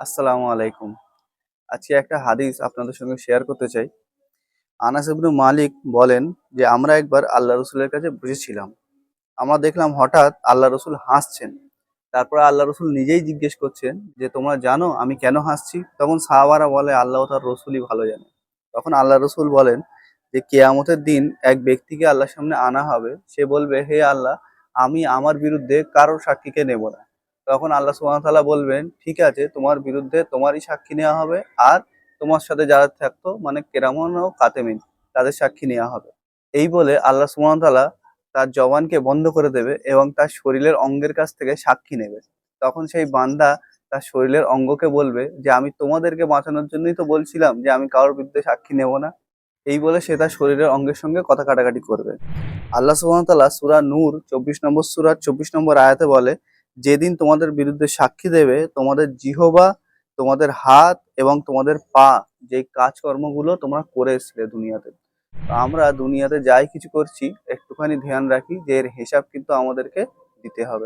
আসসালামু আলাইকুম। আজকে একটা হাদিস আপনাদের সঙ্গে শেয়ার করতে চাই। আনাস ইবনু মালিক বলেন যে, আমরা একবার আল্লাহ রসুলের কাছে বসেছিলাম। আমরা দেখলাম হঠাৎ আল্লাহ রসুল হাসছেন। তারপরে আল্লাহ রসুল নিজেই জিজ্ঞেস করছেন যে, তোমরা জানো আমি কেন হাসছি? তখন সাহাবারা বলে, আল্লাহ তার রসুলই ভালো জানে। তখন আল্লাহ রসুল বলেন যে, কেয়ামতের দিন এক ব্যক্তিকে আল্লাহর সামনে আনা হবে। সে বলবে, হে আল্লাহ, আমি আমার বিরুদ্ধে কারোর সাক্ষীকে নেব না। তখন আল্লাহ সুবহানাহু বলবেন, ঠিক আছে, তোমার বিরুদ্ধে তোমারই সাক্ষী নেওয়া হবে আর তোমার সাথে যারা থাকতো মানে কেরামন ও কাতেমিন, তাদের সাক্ষী নেওয়া হবে। এই বলে আল্লাহ তাআলা তার জবানকে বন্ধ করে দেবে এবং তার শরীরের অঙ্গের কাছ থেকে সাক্ষী নেবে। তখন সেই বান্দা তার শরীরের অঙ্গকে বলবে যে, আমি তোমাদেরকে বাঁচানোর জন্যই তো বলছিলাম যে, আমি কারোর বিরুদ্ধে সাক্ষী নেব না। এই বলে সে তার শরীরের অঙ্গের সঙ্গে কথা কাটাকাটি করবে। আল্লাহ সুবহানাহু তাআলা সূরা নূর, চব্বিশ নম্বর সূরা, চব্বিশ নম্বর আয়াতে বলে যেদিন তোমাদের বিরুদ্ধে সাক্ষী দেবে, তোমাদের জিহবা, তোমাদের হাত এবং তোমাদের পা যে কাজকর্মগুলো তোমরা করে এসছিলে দুনিয়াতে। আমরা দুনিয়াতে যাই কিছু করছি, একটুখানি ধ্যান রাখি যে এর হিসাব কিন্তু আমাদেরকে দিতে হবে।